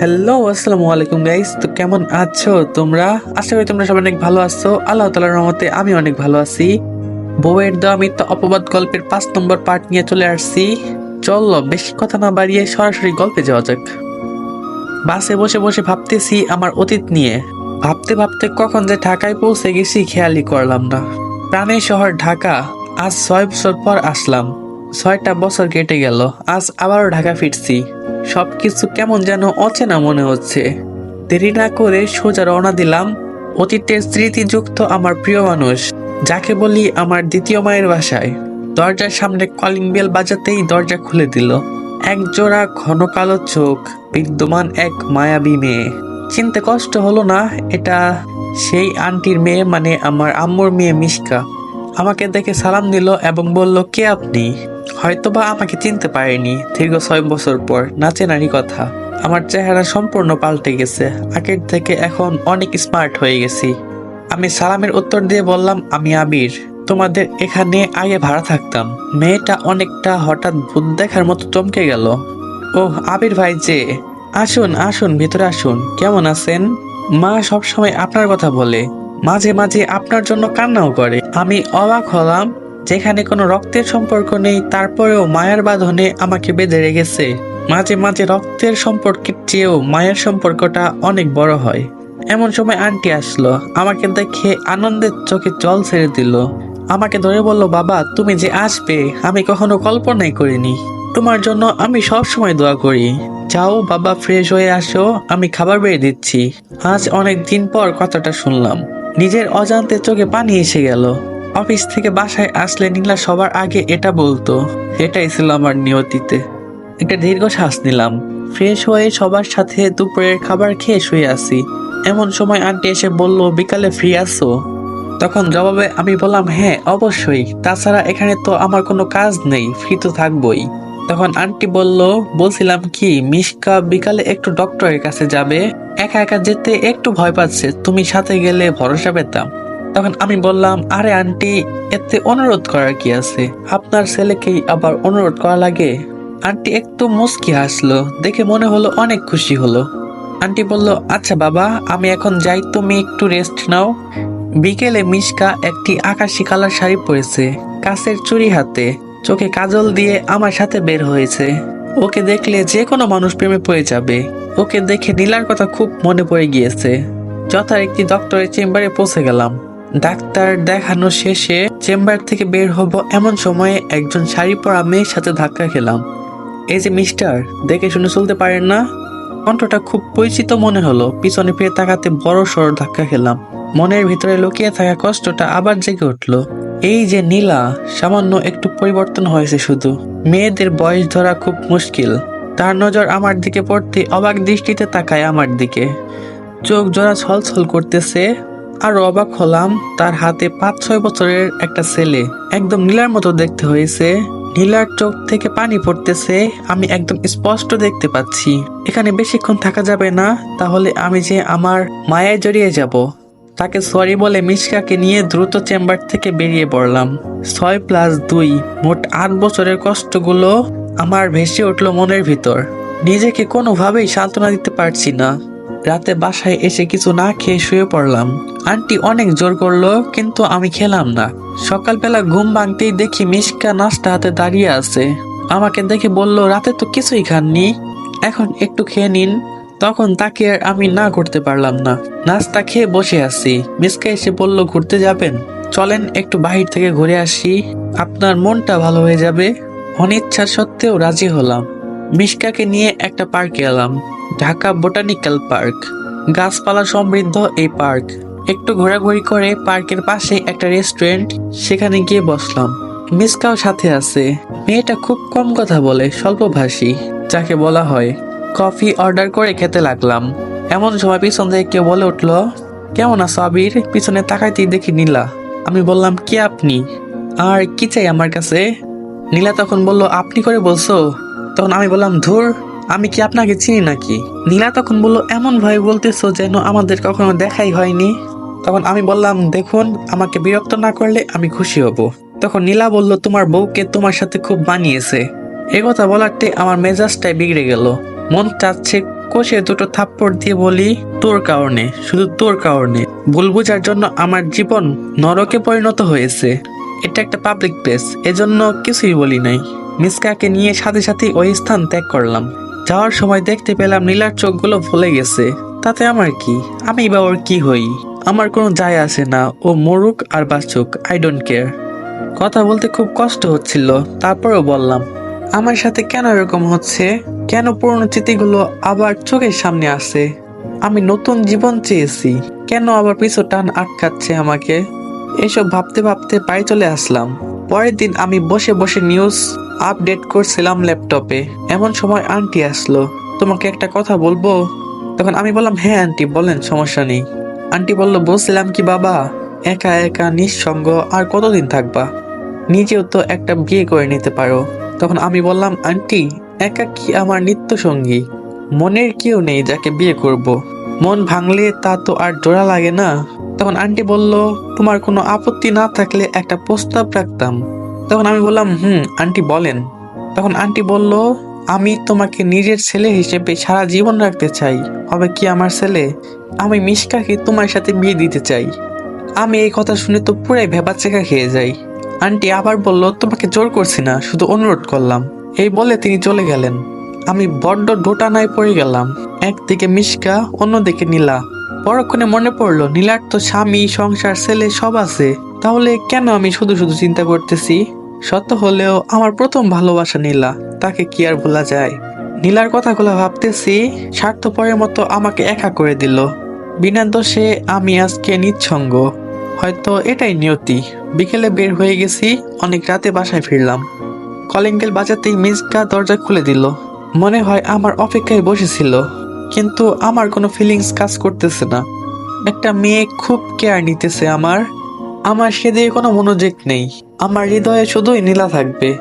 Hello আসসালামু আলাইকুম guys তো কেমন আছো তোমরা? আশা করি তোমরা সবাই অনেক ভালো আছো। আল্লাহ তালার রহমতে আমি অনেক ভালো আছি। বউয়ের দেওয়া মিথ্যা অপবাদ গল্পের পাঁচ নম্বর পার্ট নিয়ে চলে আসছি। চলো, বেশি কথা না বাড়িয়ে সরাসরি গল্পে যাওয়া যাক। বাসে বসে বসে ভাবতেছি আমার অতীত নিয়ে। ভাবতে ভাবতে কখন যে ঢাকায় পৌঁছে গেছি খেয়ালই করলাম না। প্রাণের শহর ঢাকা। আজ ছয় বছর পর আসলাম। ছয়টা বছর কেটে গেল, আজ আবারও ঢাকা ফিরছি। সবকিছু কেমন যেন অচেনা মনে হচ্ছে। দেরি না করে সোজা রওনা দিলাম। অতীতের স্মৃতিযুক্ত আমার প্রিয় মানুষ, যাকে বলি আমার দ্বিতীয় মায়ের বাসায়। দরজার সামনে কলিং বেল বাজাতেই দরজা খুলে দিল। এক জোড়া ঘন কালো চোখ, বিদ্যমান এক মায়াবী মেয়ে। চিনতে কষ্ট হলো না, এটা সেই আন্টির মেয়ে মানে আমার আম্মুর মেয়ে মিশকা। আমাকে দেখে সালাম দিল এবং বলল, কে আপনি? হয়তোবা আমাকে চিনতে পারেনি দীর্ঘ ছয় বছর পর নাচে নারী কথা। আমার চেহারা সম্পূর্ণ পাল্টে গেছে। আগের থেকে এখন অনেক স্মার্ট হয়ে গেছি। আমি সালামের উত্তর দিয়ে বললাম, আমি আবির তোমাদের এখানে আগে ভাড়া থাকতাম। মেয়েটা অনেকটা হঠাৎ ভূত দেখার মতো চমকে গেল। ও আবির ভাই যে। আসুন আসুন, ভিতরে আসুন। কেমন আছেন? মা সবসময় আপনার কথা বলে। মাঝে মাঝে আপনার জন্য কান্নাও করে। আমি অবাক হলাম যেখানে কোনো রক্তের সম্পর্ক নেই, তারপরেও মায়ের বাঁধনে আমাকে বেঁধে রেখেছে। মাঝে মাঝে রক্তের সম্পর্কের চেয়েও মায়ের সম্পর্কটা অনেক বড় হয়। এমন সময় আন্টি আসলো, আমাকে দেখে আনন্দের চোখে জল ছেড়ে দিল। আমাকে ধরে বলল, বাবা, তুমি যে আসবে, আমি কখনো কল্পনাই করিনি। তোমার জন্য আমি সব সময় দোয়া করি। যাও, বাবা, ফ্রেশ হয়ে আসো, আমি খাবার বেড়ে দিচ্ছি। আজ অনেক দিন পর কথাটা শুনলাম। নিজের অজান্তে চোখে পানি এসে গেল। অফিস থেকে বাসায় আসলে নীলা সবার আগে এটা বলতো, এটাই ছিল আমার নিয়তিতে। একটা দীর্ঘ শ্বাস নিলাম। ফ্রেশ হয়ে সবার সাথে দুপুরের খাবার খেয়ে শুয়ে আসি এমন সময় আন্টি এসে বলল, বিকালে ফ্রি আসো তখন জবাবে আমি বললাম হ্যাঁ অবশ্যই। তাছাড়া এখানে তো আমার কোনো কাজ নেই, ফ্রি তো থাকবই। তখন আন্টি বলল, বলছিলাম কি, মিশকা বিকালে একটু ডক্টরের কাছে যাবে। একা একা যেতে একটু ভয় পাচ্ছে। তুমি সাথে গেলে ভরসা পেতাম। তখন আমি বললাম, আরে আন্টি, এতে অনুরোধ করার কি আছে? আপনার ছেলেকেই আবার অনুরোধ করা লাগে? আন্টি একটু মুস্কি হাসলো, দেখে মনে হলো অনেক খুশি হলো। আন্টি বলল আচ্ছা বাবা, আমি এখন যাই, তুমি একটু রেস্ট নাও। বিকেলে মিশকা একটি আকাশি কালার শাড়ি পরেছে, কাছের চুড়ি হাতে। চোখে কাজল দিয়ে আমার সাথে বের হয়েছে। ওকে দেখলে যে কোনো মানুষ প্রেমে পড়ে যাবে। ওকে দেখে নীলার কথা খুব মনে পড়ে গিয়েছে। যথা একটি ডক্টরের চেম্বারে পৌঁছে গেলাম। ডাক্তার দেখানো শেষে চেম্বার থেকে বের হব এমন সময়ে একজন শাড়ি পরা মেয়ের সাথে ধাক্কা খেলাম। এই যে মিস্টার, দেখে শুনে চলতে পারেন না? কণ্ঠটা খুব পরিচিত মনে হলো। পিছনে ফিরে তাকাতে বড় সড় ধাক্কা খেলাম। মনের ভিতরে লুকিয়ে থাকা কষ্টটা আবার জেগে উঠল। এই যে নীলা, সামান্য একটু পরিবর্তন হয়েছে শুধু। মেয়েদের বয়স ধরা খুব মুশকিল। তার নজর আমার দিকে পড়তে অবাক দৃষ্টিতে তাকায় আমার দিকে। চোখ জোড়া ছলছল করতেছে। আর অবাক হলাম, তার হাতে পাঁচ ছয় বছরের একটা ছেলে। একদম নীলার মতো দেখতে হয়েছে। নীলার চোখ থেকে পানি পড়তেছে, আমি একদম স্পষ্ট দেখতে পাচ্ছি। এখানে বেশিক্ষণ থাকা যাবে না, তাহলে আমি যে আমার মায়ায় জড়িয়ে যাব। তাকে সরি বলে মিশকাকে নিয়ে দ্রুত চেম্বার থেকে বেরিয়ে পড়লাম। ছয় প্লাস দুই, মোট আট বছরের কষ্টগুলো আমার ভেসে উঠল মনের ভিতর। নিজেকে কোনোভাবেই সান্ত্বনা দিতে পারছি না। রাতে বাসায় এসে কিছু না খেয়ে শুয়ে পড়লাম। আন্টি অনেক জোর করল, কিন্তু আমি খেলাম না। সকালবেলা ঘুম ভাঙতেই দেখি মিশকা নাস্তা হাতে দাঁড়িয়ে আছে। আমাকে দেখে বলল, রাতে তো কিছুই খাননি। এখন একটু খেয়ে নিন। তখন তাকে আর আমি না করতে পারলাম না। নাস্তা খেয়ে বসে আছি। মিসকা এসে বলল, ঘুরতে যাবেন? চলেন একটু বাহির থেকে ঘুরে আসি। আপনার মনটা ভালো হয়ে যাবে। অনিচ্ছা সত্ত্বেও রাজি হলাম। মিশকাকে নিয়ে একটা পার্কে এলাম। Dhaka botanical park. গাছপালা সমৃদ্ধ এই পার্ক। একটু ঘোরাঘুরি করে পার্কের পাশে একটা রেস্টুরেন্ট, সেখানে গিয়ে বসলাম। মিসকাও সাথে আছে। মেয়েটা খুব কম কথা বলে, স্বল্পভাষী, যাকে বলা হয়, কফি অর্ডার করে খেতে লাগলাম। এমন সময় পিছন থেকে কেউ বলে উঠল, কেমন আছো আবির? পিছনে তাকাইতেই দেখি নীলা। আমি বললাম, কে আপনি? আর কি চাই আমার কাছে? নীলা তখন বলল, আপনি করে বলছো? তখন আমি বললাম, ধুর। আমি কি আপনাকে চিনি নাকি? নীলা তখন বলল, এমন ভয় বলতেছো যেন আমাদের কখনো দেখাই হয়নি? তখন আমি বললাম, দেখুন, আমাকে বিরক্ত না করলে আমি খুশি হব। তখন নীলা বলল, তোমার বউকে তোমার সাথে খুব বানিয়েছে এ কথা বলাতে আমার মেজাজটাই বিগড়ে গেল। মন চাচ্ছে কষে দুটো থাপ্পড় দিয়ে বলি, তোর কারণে, শুধু তোর কারণে। ভুল বোঝার জন্য আমার জীবন নরকে পরিণত হয়েছে। এটা একটা পাবলিক প্লেস এজন্য কিছুই বলি নাই। মিসকাকে নিয়ে সাথে সাথে ওই স্থান ত্যাগ করলাম। যাওয়ার সময় দেখতে পেলাম নীলার চোখগুলো ভুলে গেছে। তাতে আমার কি? আমি বা ওর কি হই? আমার কোনো যায় আসে না। ও মরুক আর বাঁচুক আই ডোন্ট কেয়ার কথা বলতে খুব কষ্ট হচ্ছিল। তারপরেও বললাম, আমার সাথে কেন এরকম হচ্ছে? কেন পুরনো স্মৃতিগুলো আবার চোখের সামনে আসে? আমি নতুন জীবন চেয়েছি। কেন আবার পিছু টান আটকাচ্ছে আমাকে? এসব ভাবতে ভাবতে বাড়ি চলে আসলাম। পরের দিন আমি বসে বসে নিউজ আপডেট করছিলাম ল্যাপটপে। এমন সময় আন্টি আসলো। তোমাকে একটা কথা বলব? তখন আমি বললাম হ্যাঁ আন্টি, বলেন, সমস্যা নেই। আন্টি বলল বলছিলাম কি বাবা, একা একা নিঃসঙ্গ আর কতদিন থাকবা? নিজেও তো একটা বিয়ে করে নিতে পারো। তখন আমি বললাম, আন্টি, একা কি আমার নিত্য সঙ্গী? মনের কেউ নেই যাকে বিয়ে করব। মন ভাঙলে তা তো আর জোড়া লাগে না। তখন আন্টি বলল, তোমার কোনো আপত্তি না থাকলে একটা প্রস্তাব রাখতাম। তখন আমি বললাম, হুম, আন্টি বলেন। তখন আন্টি বলল, আমি তোমাকে নিজের ছেলে হিসেবে সারা জীবন রাখতে চাই। হবে কি আমার ছেলে? আমি মিশকাকে তোমার সাথে বিয়ে দিতে চাই। আমি এই কথা শুনে তো পুরাই ভেবাচেকা খেয়ে যাই। আন্টি আবার বলল, তোমাকে জোর করছি না, শুধু অনুরোধ করলাম। এই বলে তিনি চলে গেলেন। আমি বড্ড ডোটানায় পড়ে গেলাম। একদিকে মিশকা, অন্যদিকে নীলা। পরক্ষণে মনে পড়ল, নীলার তো স্বামী, সংসার, ছেলে সব আছে। তাহলে কেন আমি শুধু শুধু চিন্তা করতেছি? সত্য হলেও আমার প্রথম ভালোবাসা নীলা। তাকে কি আর ভোলা যায়? নীলার কথাগুলো ভাবতেছি, স্বার্থপরের মতো আমাকে একা করে দিল। বিনা দোষে আমি আজকে নিচ্ছঙ্গ হয়তো এটাই নিয়তি। বিকেলে বের হয়ে গেছি, অনেক রাতে বাসায় ফিরলাম। কলিং বেল বাজাতেই মিসকা দরজা খুলে দিল। মনে হয় আমার অপেক্ষায় বসেছিল, কিন্তু আমার কোনো ফিলিংস কাজ করতেছে না। একটা মেয়ে খুব কেয়ার নিতেছে আমার। আমার সেদিকে কোনো মনোযোগ নেই। আমার হৃদয়ে শুধুই নীলা থাকবে।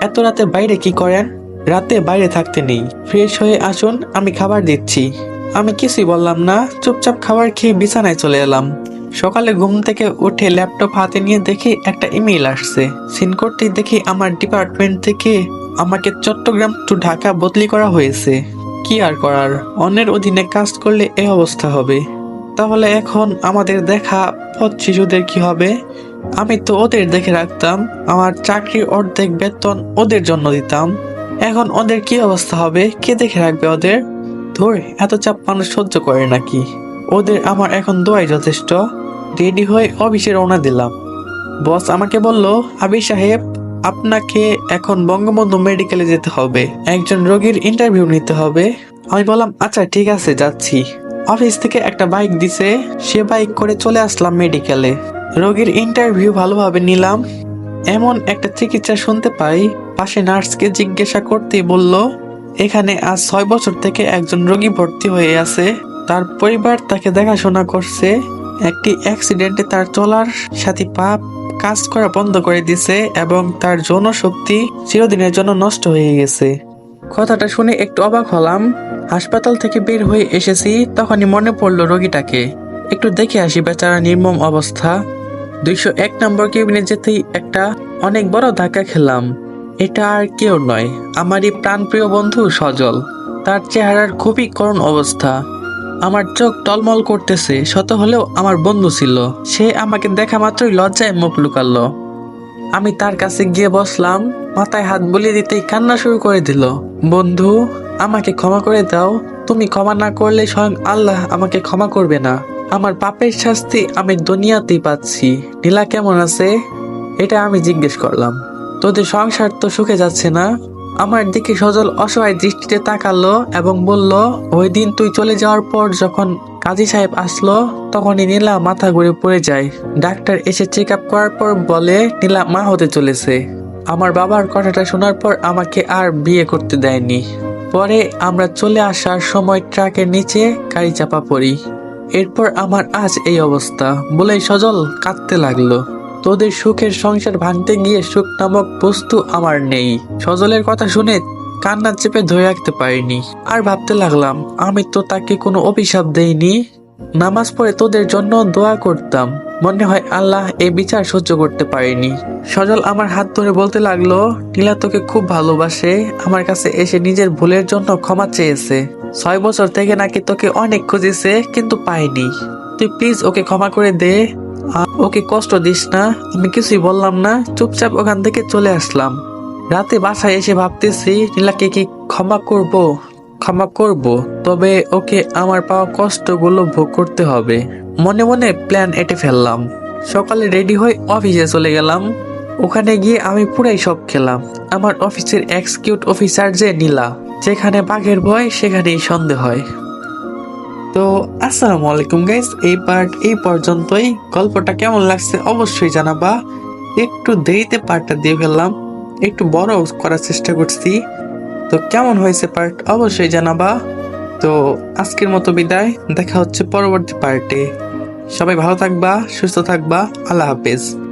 এত রাতে বাইরে কি করেন? রাতে বাইরে থাকতে নেই। ফ্রেশ হয়ে আসুন, আমি খাবার দিচ্ছি। আমি কিছুই বললাম না, চুপচাপ খাবার খেয়ে বিছানায় চলে এলাম। সকালে ঘুম থেকে উঠে ল্যাপটপ হাতে নিয়ে দেখি একটা ইমেল আসছে। সিন দেখি আমার ডিপার্টমেন্ট থেকে আমাকে চট্টগ্রাম টু ঢাকা বদলি করা হয়েছে। কি আর করার? অন্যের অধীনে কাজ করলে এ অবস্থা হবে। তাহলে এখন আমাদের দেখা পথ শিশুদের কি হবে? আমি তো ওদের দেখে রাখতাম। আমার চাকরির অর্ধেক বেতন ওদের জন্য দিতাম। এখন ওদের কি অবস্থা হবে? কে দেখে রাখবে ওদের? ধরে, এত চাপ মানুষ সহ্য করে নাকি? ওদের আমার এখন দোয়াই যথেষ্ট। রেডি হয়ে অফিসে রওনা দিলাম। বস আমাকে বলল, আবির সাহেব, আপনাকে এখন বঙ্গবন্ধু মেডিকেলে যেতে হবে। একজন রোগীর ইন্টারভিউ নিতে হবে। আমি বললাম আচ্ছা ঠিক আছে, যাচ্ছি। অফিস থেকে একটা বাইক দিছে। সে বাইক করে চলে আসলাম মেডিকেলে। রোগীর ইন্টারভিউ ভালোভাবে নিলাম। এমন একটা চিকিৎসা শুনতে পাই, পাশে নার্সকে জিজ্ঞাসা করতেই বলল, এখানে আজ ছয় বছর থেকে একজন রোগী ভর্তি হয়ে আছে। তার পরিবার তাকে দেখাশোনা করছে। একটি অ্যাক্সিডেন্টে তার চলার সাথে পা কাজ করা বন্ধ করে দিছে এবং তার যৌন শক্তি চিরদিনের জন্য নষ্ট হয়ে গেছে। কথাটা শুনে একটু অবাক হলাম। হাসপাতাল থেকে বের হয়ে এসেছি, তখনই মনে পড়ল রোগীটাকে। একটু দেখে আসি বেচারা নির্মম অবস্থা। দুইশো এক নম্বর কেবিনে যেতেই একটা অনেক বড় ধাক্কা খেলাম। এটা আর কেউ নয়, আমারই প্রাণপ্রিয় বন্ধু সজল। তার চেহারার খুবই করুণ অবস্থা। আমার চোখ টলমল করতেছে, শত হলেও আমার বন্ধু ছিল। সে আমাকে দেখা মাত্রই লজ্জায় মুখ লুকালো। আমি তার কাছে গিয়ে বসলাম, মাথায় হাত বুলিয়ে দিতেই কান্না শুরু করে দিল। বন্ধু, আমাকে ক্ষমা করে দাও। তুমি ক্ষমা না করলে স্বয়ং আল্লাহ আমাকে ক্ষমা করবে না। আমার পাপের শাস্তি আমি দুনিয়াতেই পাচ্ছি। নীলা কেমন আছে? এটা আমি জিজ্ঞেস করলাম। তোদের সংসার তো সুখে যাচ্ছে না? আমার দিকে সজল অসহায় দৃষ্টিতে তাকালো এবং বলল, ওই দিন তুই চলে যাওয়ার পর যখন কাজী সাহেব আসলো, তখনই নীলা মাথা ঘুরে পড়ে যায়। ডাক্তার এসে চেক আপ করার পর বলে, নীলা মা হতে চলেছে। আমার বাবার কথাটা শোনার পর আমাকে আর বিয়ে করতে দেয়নি। পরে আমরা চলে আসার সময় ট্রাকের নিচে গাড়ি চাপা পড়ি। এরপর আমার আজ এই অবস্থা। বলেই সজল কাঁদতে লাগল। তোদের সুখের সংসার ভাঙতে গিয়ে সুখ নামক বস্তু আমার নেই। সজলের কথা শুনে কান্না চেপে ধরে রাখতে পারিনি। আর ভাবতে লাগলাম, আমি তো তাকে কোনো অভিশাপ দেইনি। নামাজ পড়ে তোদের জন্য দোয়া করতাম। মনে হয় আল্লাহ এই বিচার সহ্য করতে পারেনি। সজল আমার হাত ধরে বলতে লাগল, নীলা তোকে খুব ভালোবাসে, আমার কাছে এসে নিজের ভুলের জন্য ক্ষমা চেয়েছে। ছয় বছর থেকে নাকি তোকে অনেক খুঁজেছে, কিন্তু পাইনি। তুই প্লিজ ওকে ক্ষমা করে দে। ওকে কষ্ট দিস না, আমি কিছুই বললাম না, চুপচাপ ওখান থেকে চলে আসলাম। রাতে বাসায় এসে ভাবতেছি, নীলাকে কি ক্ষমা করব? ক্ষমা করব, তবে ওকে আমার পাওয়া কষ্টগুলো ভোগ করতে হবে। মনে মনে প্ল্যান এঁটে ফেললাম। সকালে রেডি হয়ে অফিসে চলে গেলাম। ওখানে গিয়ে আমি পুরাই সব খেলাম। আমার অফিসের এক্সিকিউট অফিসার যে নীলা। যেখানে বাঘের ভয়, সেখানেই সন্দেহ হয়। তো, আসসালামু আলাইকুম গাইস এই পার্ট এই পর্যন্তই। গল্পটা কেমন লাগছে অবশ্যই জানাবা। একটু দেরিতে পার্টটা দিয়ে ফেললাম। একটু বড় করার চেষ্টা করছি। তো, কেমন হয়েছে পার্ট অবশ্যই জানাবা। তো, আজকের মতো বিদায়। দেখা হচ্ছে পরবর্তী পার্টে সবাই ভালো থাকবা, সুস্থ থাকবা। আল্লাহ হাফেজ।